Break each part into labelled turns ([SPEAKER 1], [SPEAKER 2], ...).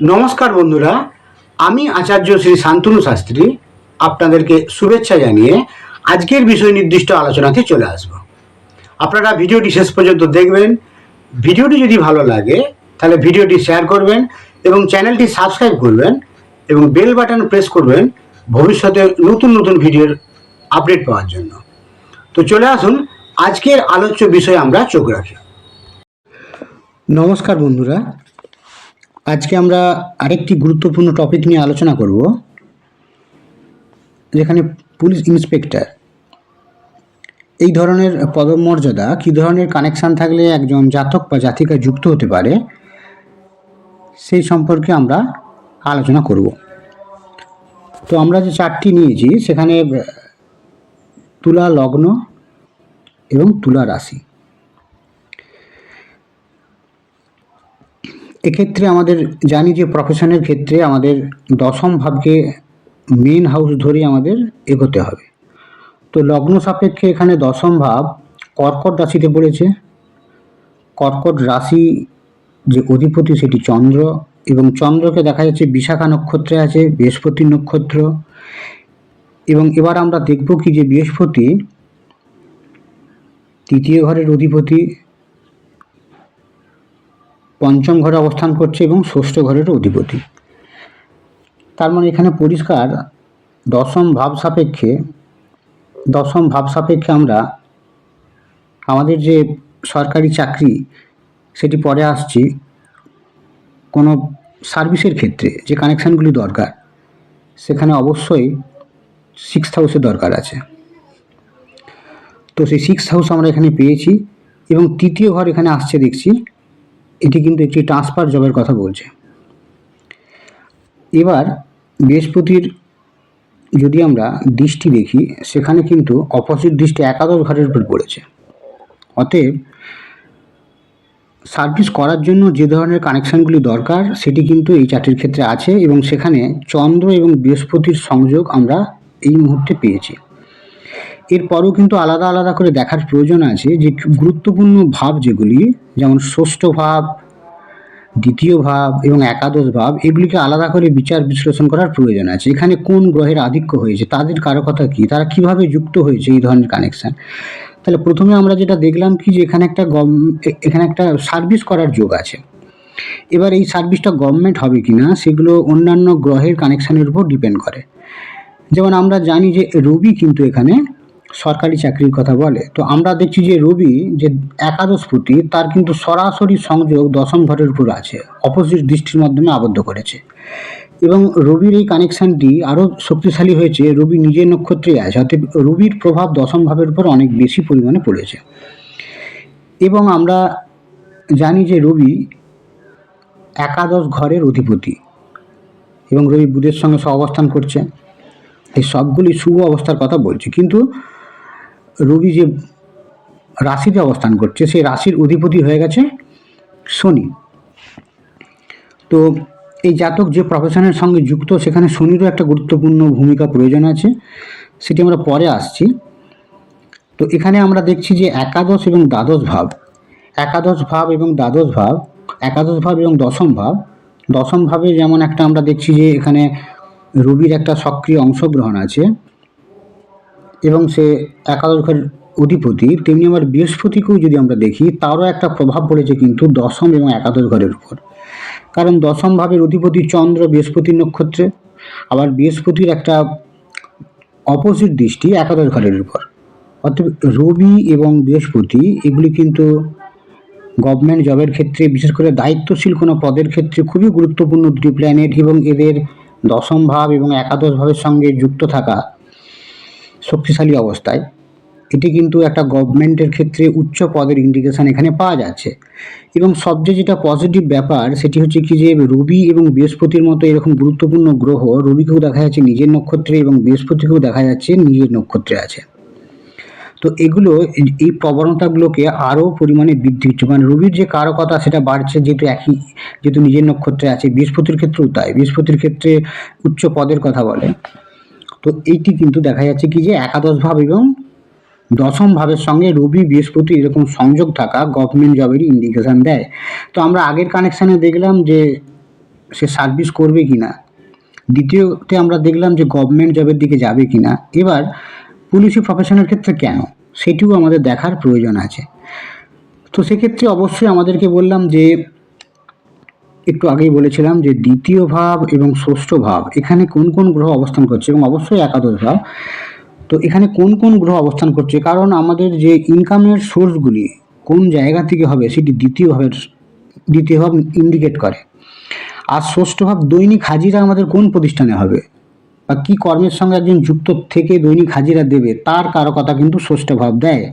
[SPEAKER 1] নমস্কার বন্ধুরা, আমি আচার্য শ্রী শান্তনু শাস্ত্রী, আপনাদেরকে শুভেচ্ছা জানিয়ে আজকের বিষয় নির্দিষ্ট আলোচনাতে চলে আসব। আপনারা ভিডিওটি শেষ পর্যন্ত দেখবেন। ভিডিওটি যদি ভালো লাগে, তাহলে ভিডিওটি শেয়ার করবেন এবং চ্যানেলটি সাবস্ক্রাইব করবেন এবং বেল বাটন প্রেস করবেন ভবিষ্যতে নতুন নতুন ভিডিওর আপডেট পাওয়ার জন্য। তো চলে আসুন, আজকের আলোচ্য বিষয়ে আমরা চোখ রাখি। নমস্কার বন্ধুরা আজকে আমরা আরেকটি গুরুত্বপূর্ণ টপিক নিয়ে আলোচনা করব, যেখানে পুলিশ ইন্সপেক্টর এই ধরনের পদমর্যাদা, কী ধরনের কানেকশান থাকলে একজন জাতক বা জাতিকা যুক্ত হতে পারে, সেই সম্পর্কে আমরা আলোচনা করব। তো আমরা যে চারটি নিয়েছি, সেখানে তুলা, লগ্ন এবং তুলা রাশি। এক্ষেত্রে আমাদের জানি যে প্রফেশনের ক্ষেত্রে আমাদের দশম ভাবকে মেন হাউস ধরে আমাদের এগোতে হবে। তো লগ্ন সাপেক্ষে এখানে দশম ভাব কর্কট রাশিতে পড়েছে। কর্কট রাশি যে অধিপতি সেটি চন্দ্র এবং চন্দ্রকে দেখা যাচ্ছে বিশাখা নক্ষত্রে আছে, বৃহস্পতি নক্ষত্র। এবং এবার আমরা দেখব কি যে বৃহস্পতি তৃতীয় ঘরের অধিপতি পঞ্চম ঘরে অবস্থান করছে এবং ষষ্ঠ ঘরের অধিপতি। তার মানে এখানে পরিষ্কার দশম ভাব সাপেক্ষে, দশম ভাব সাপেক্ষে আমরা আমাদের যে সরকারি চাকরি, সেটি পরে আসছি কোনো সার্ভিসের ক্ষেত্রে যে কানেকশানগুলি দরকার, সেখানে অবশ্যই সিক্স হাউসের দরকার আছে। তো সেই সিক্স হাউস আমরা এখানে পেয়েছি এবং তৃতীয় ঘর এখানে আসছে দেখছি। এটি কিন্তু একটি ট্রান্সফার জবের কথা বলছে। এবার বৃহস্পতির যদি আমরা দৃষ্টি দেখি, সেখানে কিন্তু অপোজিট দৃষ্টি একাদশ ঘরের উপর পড়েছে। অতএব সার্ভিস করার জন্য যে ধরনের কানেকশানগুলি দরকার, সেটি কিন্তু এই চারটির ক্ষেত্রে আছে এবং সেখানে চন্দ্র এবং বৃহস্পতির সংযোগ আমরা এই মুহূর্তে পেয়েছি। এরপরও কিন্তু আলাদা আলাদা করে দেখার প্রয়োজন আছে যে গুরুত্বপূর্ণ ভাব যেগুলি, যেমন ষষ্ঠ ভাব, দ্বিতীয় ভাব এবং একাদশ ভাব, এগুলিকে আলাদা করে বিচার বিশ্লেষণ করার প্রয়োজন আছে। এখানে কোন গ্রহের আধিক্য হয়েছে, তাদের কারকতা কী, তারা কীভাবে যুক্ত হয়েছে এই ধরনের কানেকশান তাহলে প্রথমে আমরা যেটা দেখলাম কি যে এখানে একটা গম এখানে একটা সার্ভিস করার যোগ আছে। এবার এই সার্ভিসটা গভর্নমেন্ট হবে কি না সেগুলো অন্যান্য গ্রহের কানেকশানের উপর ডিপেন্ড করে। যেমন আমরা জানি যে রবি কিন্তু এখানে সরকারি চাকরির কথা বলে। তো আমরা দেখছি যে রবি যে একাদশ একাদশপতি তার কিন্তু সরাসরি সংযোগ দশম ঘরের উপর আছে অপোজিট দৃষ্টির মাধ্যমে আবদ্ধ করেছে। এবং রবির এই কানেকশানটি আরও শক্তিশালী হয়েছে, রবি নিজের নক্ষত্রে আছে অর্থাৎ রবির প্রভাব দশম ভাবের উপর অনেক বেশি পরিমাণে পড়েছে। এবং আমরা জানি যে রবি একাদশ ঘরের অধিপতি, এবং রবি বুধের সঙ্গে সহ অবস্থান করছে। এই সবগুলি শুভ অবস্থার কথা বলছি। কিন্তু রবি যে রাশিতে অবস্থান করছে, সেই রাশির অধিপতি হয়ে গেছে শনি। তো এই জাতক যে প্রফেশনের সঙ্গে যুক্ত, সেখানে শনিরও একটা গুরুত্বপূর্ণ ভূমিকা প্রয়োজন আছে, সেটি আমরা পরে আসছি। তো এখানে আমরা দেখছি যে একাদশ এবং দ্বাদশ ভাব, একাদশ ভাব এবং দ্বাদশ ভাব, একাদশ ভাব এবং দশম ভাব, দশম ভাবে যেমন একটা আমরা দেখছি যে এখানে রবির একটা সক্রিয় অংশগ্রহণ আছে এবং সে একাদশ ঘরের অধিপতি, তেমনি আবার বৃহস্পতিকেও যদি আমরা দেখি, তারও একটা প্রভাব পড়েছে কিন্তু দশম এবং একাদশ ঘরের উপর। কারণ দশম ভাবের অধিপতি চন্দ্র বৃহস্পতির নক্ষত্রে, আবার বৃহস্পতির একটা অপোজিট দৃষ্টি একাদশ ঘরের উপর। অর্থাৎ রবি এবং বৃহস্পতি, এগুলি কিন্তু গভর্নমেন্ট জবের ক্ষেত্রে, বিশেষ করে দায়িত্বশীল কোনো পদের ক্ষেত্রে খুবই গুরুত্বপূর্ণ দুটি প্ল্যানেট এবং এদের দশম ভাব এবং একাদশ ভাবের সঙ্গে যুক্ত থাকা শক্তিশালী অবস্থায়। এটি কিন্তু একটা গভর্নমেন্টের ক্ষেত্রে উচ্চ পদের ইন্ডিকেশন এখানে পাওয়া যাচ্ছে। এবং সবচেয়ে যেটা পজিটিভ ব্যাপার, সেটি হচ্ছে কি যে রবি এবং বৃহস্পতির মতো এরকম গুরুত্বপূর্ণ গ্রহ রবিকেও দেখা যাচ্ছে নিজের নক্ষত্রে এবং বৃহস্পতিকেও দেখা যাচ্ছে নিজের নক্ষত্রে আছে। তো এগুলো এই- প্রবণতাগুলোকে আরও পরিমাণে বৃদ্ধি হচ্ছে। মানে রবির যে কারকতা, সেটা বাড়ছে যেহেতু একই, যেহেতু নিজের নক্ষত্রে আছে। বৃহস্পতির ক্ষেত্রেও তাই। বৃহস্পতির ক্ষেত্রে উচ্চ পদের কথা বলে। তো এইটি কিন্তু দেখা যাচ্ছে কি যে একাদশ ভাব এবং দশম ভাবের সঙ্গে রবি বৃহস্পতি এরকম সংযোগ থাকা গভর্নমেন্ট জবেরই ইন্ডিকেশন দেয়। তো আমরা আগের কানেকশানে দেখলাম যে সে সার্ভিস করবে কি না দ্বিতীয়তে আমরা দেখলাম যে গভর্নমেন্ট জবের দিকে যাবে কি না এবার পুলিশি প্রফেশনের ক্ষেত্রে কেন? সেটিও আমাদের দেখার প্রয়োজন আছে। তো সেক্ষেত্রে অবশ্যই আমাদেরকে বললাম যে একটু আগেই বলেছিলাম যে দ্বিতীয় ভাব এবং ষষ্ঠ ভাব, এখানে কোন কোন গ্রহ অবস্থান করছে এবং অবশ্যই একাদশ ভাব। তো এখানে কোন কোন গ্রহ অবস্থান করছে? কারণ আমাদের যে ইনকামের সোর্সগুলি কোন জায়গা থেকে হবে, সেটি দ্বিতীয় ভাবের দ্বিতীয় ভাব ইন্ডিকেট করে। আর ষষ্ঠ ভাব দৈনিক হাজিরা আমাদের কোন প্রতিষ্ঠানে হবে? বা কী কর্মের সঙ্গে একজন যুক্ত থেকে দৈনিক হাজিরা দেবে, তার কারকতা কিন্তু ষষ্ঠ ভাব দেয়।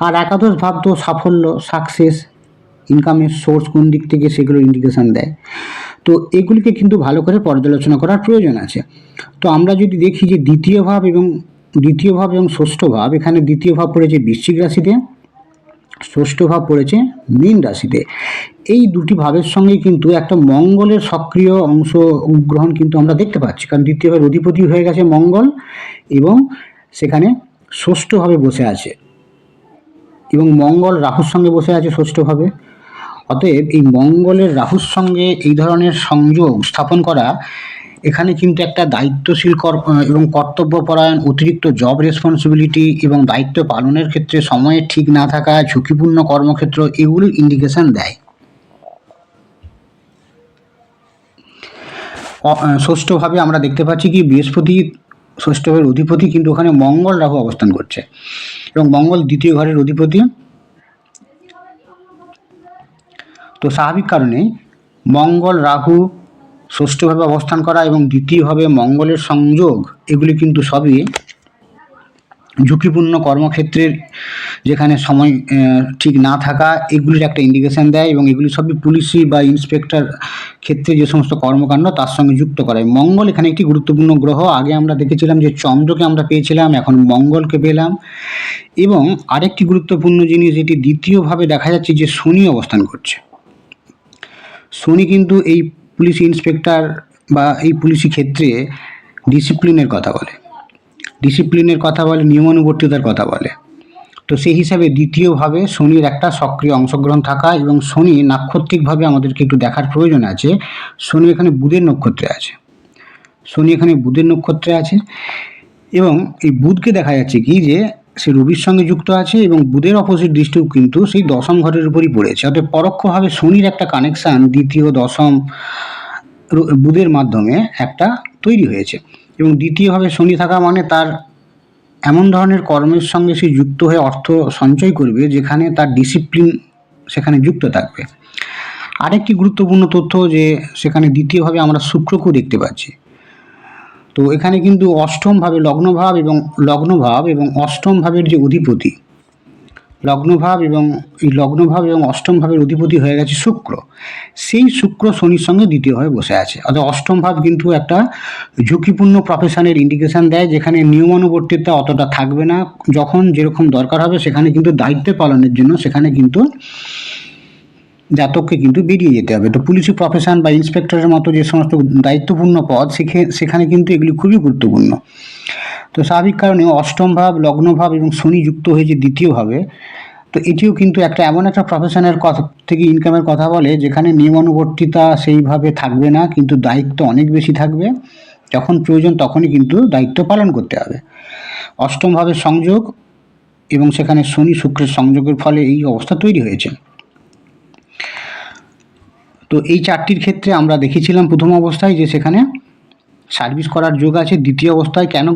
[SPEAKER 1] আর একাদশ ভাব তো সাফল্য সাকসেস ইনকামের সোর্স কোন দিক থেকে সেগুলো ইন্ডিকেশন দেয়। তো এগুলিকে কিন্তু ভালো করে পর্যালোচনা করার প্রয়োজন আছে। তো আমরা যদি দেখি যে দ্বিতীয় ভাব এবং দ্বিতীয় ভাব এবং ষষ্ঠ ভাব, এখানে দ্বিতীয় ভাব পড়েছে বৃশ্চিক রাশিতে, ষষ্ঠ ভাব পড়েছে মীন রাশিতে। এই দুটি ভাবের সঙ্গে কিন্তু একটা মঙ্গলের সক্রিয় অংশ গ্রহণ কিন্তু আমরা দেখতে পাচ্ছি। কারণ দ্বিতীয় ভাবের অধিপতি হয়ে গেছে মঙ্গল এবং সেখানে ষষ্ঠভাবে বসে আছে। এবং মঙ্গল রাহুর সঙ্গে বসে আছে ষষ্ঠভাবে অতএব এই মঙ্গলের রাহুর সঙ্গে এই ধরনের সংযোগ স্থাপন করা, এখানে কিন্তু একটা দায়িত্বশীল কর এবং কর্তব্যপরায়ণ অতিরিক্ত জব রেসপন্সিবিলিটি এবং দায়িত্ব পালনের ক্ষেত্রে সময়ে ঠিক না থাকা, ঝুঁকিপূর্ণ কর্মক্ষেত্র এগুলির ইন্ডিকেশন দেয়। ষষ্ঠভাবে আমরা দেখতে পাচ্ছি কি, বৃহস্পতি, ষষ্ঠভাবের অধিপতি কিন্তু ওখানে মঙ্গল রাহু অবস্থান করছে। এবং মঙ্গল দ্বিতীয় ঘরের অধিপতি তো স্বাভাবিক কারণে মঙ্গল, রাহু ষষ্ঠভাবে অবস্থান করা এবং দ্বিতীয়ভাবে মঙ্গলের সংযোগ, এগুলি কিন্তু সবই ঝুঁকিপূর্ণ কর্মক্ষেত্রের যেখানে সময় ঠিক না থাকা, এগুলির একটা ইন্ডিকেশন দেয় এবং এগুলি সবই পুলিশি বা ইন্সপেক্টর ক্ষেত্রে যে সমস্ত কর্মকাণ্ড তার সঙ্গে যুক্ত করায়। মঙ্গল এখানে একটি গুরুত্বপূর্ণ গ্রহ। আগে আমরা দেখেছিলাম যে চন্দ্রকে আমরা পেয়েছিলাম, এখন মঙ্গলকে পেলাম এবং আরেকটি গুরুত্বপূর্ণ জিনিস, যেটি দ্বিতীয়ভাবে দেখা যাচ্ছে যে শনি অবস্থান করছে। শনি কিন্তু এই পুলিশ ইন্সপেক্টর বা এই পুলিশি ক্ষেত্রে ডিসিপ্লিনের কথা বলে। ডিসিপ্লিনের কথা বলে, নিয়মানুবর্তিতার কথা বলে। তো সেই হিসাবে দ্বিতীয়ভাবে শনির একটা সক্রিয় অংশগ্রহণ থাকা এবং শনি নাক্ষত্রিকভাবে আমাদেরকে একটু দেখার প্রয়োজন আছে। শনি এখানে বুধের নক্ষত্রে আছে। শনি এখানে বুধের নক্ষত্রে আছে এবং এই বুধকে দেখা যাচ্ছে কি যে সে রবির সঙ্গে যুক্ত আছে এবং বুধের অপোজিট দৃষ্টিও কিন্তু সেই দশম ঘরের উপরই পড়েছে। অর্থাৎ পরোক্ষভাবে শনির একটা কানেকশান দ্বিতীয় দশম বুধের মাধ্যমে একটা তৈরি হয়েছে। এবং দ্বিতীয়ভাবে শনি থাকা মানে তার এমন ধরনের কর্মের সঙ্গে সে যুক্ত হয়ে অর্থ সঞ্চয় করবে যেখানে তার ডিসিপ্লিন সেখানে যুক্ত থাকবে। আরেকটি গুরুত্বপূর্ণ তথ্য যে সেখানে দ্বিতীয়ভাবে আমরা শুক্রকেও দেখতে পাচ্ছি। তো এখানে কিন্তু অষ্টমভাবে লগ্নভাব এবং লগ্নভাব এবং অষ্টম ভাবের যে অধিপতি, লগ্নভাব এবং এই লগ্নভাব এবং অষ্টম ভাবের অধিপতি হয়ে গেছে শুক্র। সেই শুক্র শনির সঙ্গে দ্বিতীয়ভাবে বসে আছে। অর্থাৎ অষ্টম ভাব কিন্তু একটা ঝুঁকিপূর্ণ প্রফেশনের ইন্ডিকেশন দেয়, যেখানে নিয়মানুবর্তিতা অতটা থাকবে না। যখন যেরকম দরকার হবে, সেখানে কিন্তু দায়িত্ব পালনের জন্য সেখানে কিন্তু জাতককে কিন্তু বেরিয়ে যেতে হবে। তো পুলিশি প্রফেশন বা ইন্সপেক্টরের মতো যে সমস্ত দায়িত্বপূর্ণ পদ, সেখে- সেখানে কিন্তু এগুলি খুবই গুরুত্বপূর্ণ। তো স্বাভাবিক কারণে অষ্টম ভাব লগ্নভাব এবং শনি যুক্ত হয়েছে দ্বিতীয়ভাবে তো এটিও কিন্তু একটা এমন একটা প্রফেশনের কথা থেকে ইনকামের কথা বলে, যেখানে নিয়মানুবর্তিতা সেইভাবে থাকবে না, কিন্তু দায়িত্ব অনেক বেশি থাকবে। যখন প্রয়োজন তখনই কিন্তু দায়িত্ব পালন করতে হবে। অষ্টমভাবে সংযোগ এবং সেখানে শনি শুক্রের সংযোগের ফলে এই অবস্থা তৈরি হয়েছে। তো এই চারটির ক্ষেত্রে আমরা দেখেছিলাম প্রথম অবস্থায় যে সেখানে সার্ভিস করার যোগ আছে। দ্বিতীয় অবস্থায় কেন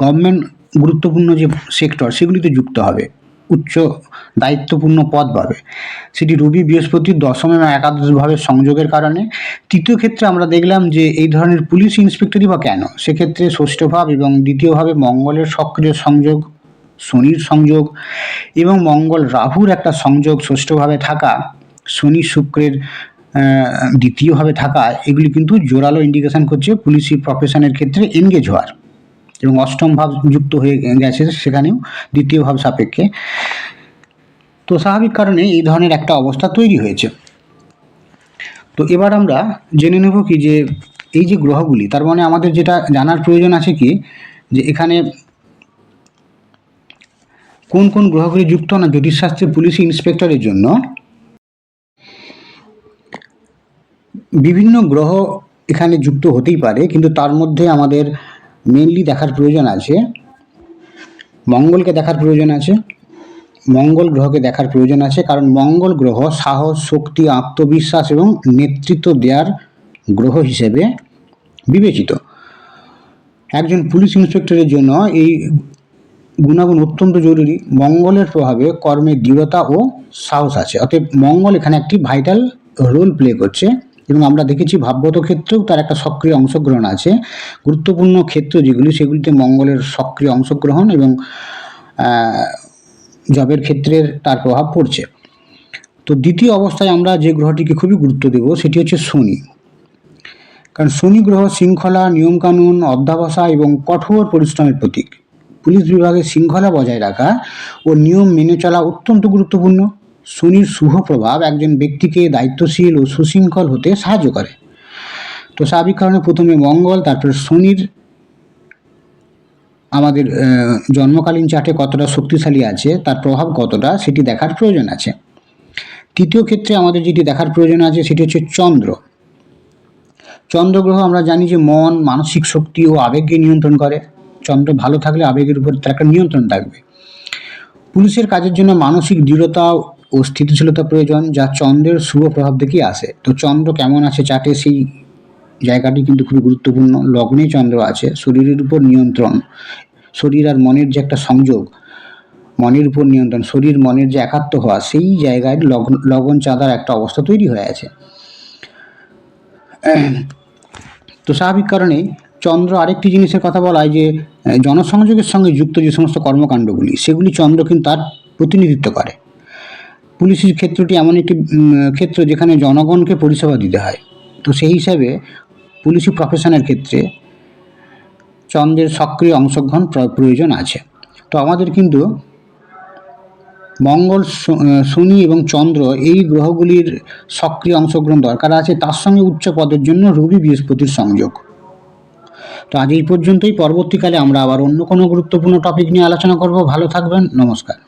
[SPEAKER 1] গভর্নমেন্ট গুরুত্বপূর্ণ যে সেক্টর সেগুলিতে যুক্ত হবে। উচ্চ দায়িত্বপূর্ণ পদ পাবে। সেটি রবি বৃহস্পতি দশম এবং একাদশ ভাবের সংযোগের কারণে। তৃতীয় ক্ষেত্রে আমরা দেখলাম যে এই ধরনের পুলিশ ইন্সপেক্টরই বা কেন? সেক্ষেত্রে ষষ্ঠ ভাব এবং দ্বিতীয়ভাবে মঙ্গলের সক্রিয় সংযোগ, শনির সংযোগ এবং মঙ্গল রাহুর একটা সংযোগ ষষ্ঠভাবে থাকা শনি শুক্রের দ্বিতীয়ভাবে থাকা, এগুলি কিন্তু জোরালো ইন্ডিকেশন করছে পুলিশি প্রফেশনের ক্ষেত্রে এনগেজ হওয়ার। এবং অষ্টম ভাব যুক্ত হয়ে গেছে সেখানেও দ্বিতীয় ভাব সাপেক্ষে। তো স্বাভাবিক কারণে এই ধরনের একটা অবস্থা তৈরি হয়েছে। তো এবার আমরা জেনে নেব কি যে এই যে গ্রহগুলি, তার মানে আমাদের যেটা জানার প্রয়োজন আছে কি, যে এখানে কোন কোন গ্রহগুলি যুক্ত না জ্যোতিষশাস্ত্রে পুলিশ ইন্সপেক্টরের জন্য বিভিন্ন গ্রহ এখানে যুক্ত হতেই পারে, কিন্তু তার মধ্যে আমাদের মেনলি দেখার প্রয়োজন আছে, মঙ্গলকে দেখার প্রয়োজন আছে, মঙ্গল গ্রহকে দেখার প্রয়োজন আছে, কারণ মঙ্গল গ্রহ সাহস, শক্তি, আত্মবিশ্বাস এবং নেতৃত্ব দেওয়ার গ্রহ হিসেবে বিবেচিত। একজন পুলিশ ইন্সপেক্টরের জন্য এই গুণাগুণ অত্যন্ত জরুরি। মঙ্গলের প্রভাবে কর্মের দৃঢ়তা ও সাহস আছে, অতএব মঙ্গল এখানে একটি ভাইটাল রোল প্লে করছে। এবং আমরা দেখেছি ভাবগত ক্ষেত্রেও তার একটা সক্রিয় অংশগ্রহণ আছে। গুরুত্বপূর্ণ ক্ষেত্র যেগুলি, সেগুলিতে মঙ্গলের সক্রিয় অংশগ্রহণ এবং জবের ক্ষেত্রের তার প্রভাব পড়ছে। তো দ্বিতীয় অবস্থায় আমরা যে গ্রহটিকে খুবই গুরুত্ব দেব, সেটি হচ্ছে শনি। কারণ শনি গ্রহ শৃঙ্খলা, নিয়মকানুন অধ্যাবসা এবং কঠোর পরিশ্রমের প্রতীক। পুলিশ বিভাগে শৃঙ্খলা বজায় রাখা ও নিয়ম মেনে চলা অত্যন্ত গুরুত্বপূর্ণ। শনির শুভ প্রভাব একজন ব্যক্তিকে দায়িত্বশীল ও সুশৃঙ্খল হতে সাহায্য করে। তো স্বাভাবিক কারণে প্রথমে মঙ্গল, তারপর শনির আমাদের জন্মকালীন চার্টে কতটা শক্তিশালী আছে, তার প্রভাব কতটা, সেটি দেখার প্রয়োজন আছে। তৃতীয় ক্ষেত্রে আমাদের যেটি দেখার প্রয়োজন আছে, সেটি হচ্ছে চন্দ্র। চন্দ্রগ্রহ আমরা জানি যে মন, মানসিক শক্তি ও আবেগকে নিয়ন্ত্রণ করে। চন্দ্র ভালো থাকলে আবেগের উপর তার একটা নিয়ন্ত্রণ থাকবে। পুলিশের কাজের জন্য মানসিক দৃঢ়তা ও স্থিতিশীলতা প্রয়োজন যা চন্দ্রের শুভ প্রভাব থেকেই আসে। তো চন্দ্র কেমন আছে চাটে সেই জায়গাটি কিন্তু খুবই গুরুত্বপূর্ণ। লগ্নে চন্দ্র আছে, শরীরের উপর নিয়ন্ত্রণ, শরীর আর মনের যে একটা সংযোগ, মনের উপর নিয়ন্ত্রণ, শরীর মনের যে একাত্ম হওয়া, সেই জায়গায় লগ্ন লগন চাঁদার একটা অবস্থা তৈরি হয়ে আছে। তো স্বাভাবিক কারণেই চন্দ্র আরেকটি জিনিসের কথা বলা হয় যে জনসংযোগের সঙ্গে যুক্ত যে সমস্ত কর্মকাণ্ডগুলি, সেগুলি চন্দ্র কিন্তু তার প্রতিনিধিত্ব করে। পুলিশের ক্ষেত্রটি এমন একটি ক্ষেত্র যেখানে জনগণকে পরিষেবা দিতে হয়। তো সেই হিসাবে পুলিশি প্রফেশনের ক্ষেত্রে চন্দ্রের সক্রিয় অংশগ্রহণ প্র- প্রয়োজন আছে। তো আমাদের কিন্তু মঙ্গল শনি এবং চন্দ্র এই গ্রহগুলির সক্রিয় অংশগ্রহণ দরকার আছে। তার সঙ্গে উচ্চ পদের জন্য রবি বৃহস্পতির সংযোগ। তো আজ এই পর্যন্তই। পরবর্তীকালে আমরা আবার অন্য কোনো গুরুত্বপূর্ণ টপিক নিয়ে আলোচনা করব। ভালো থাকবেন। নমস্কার।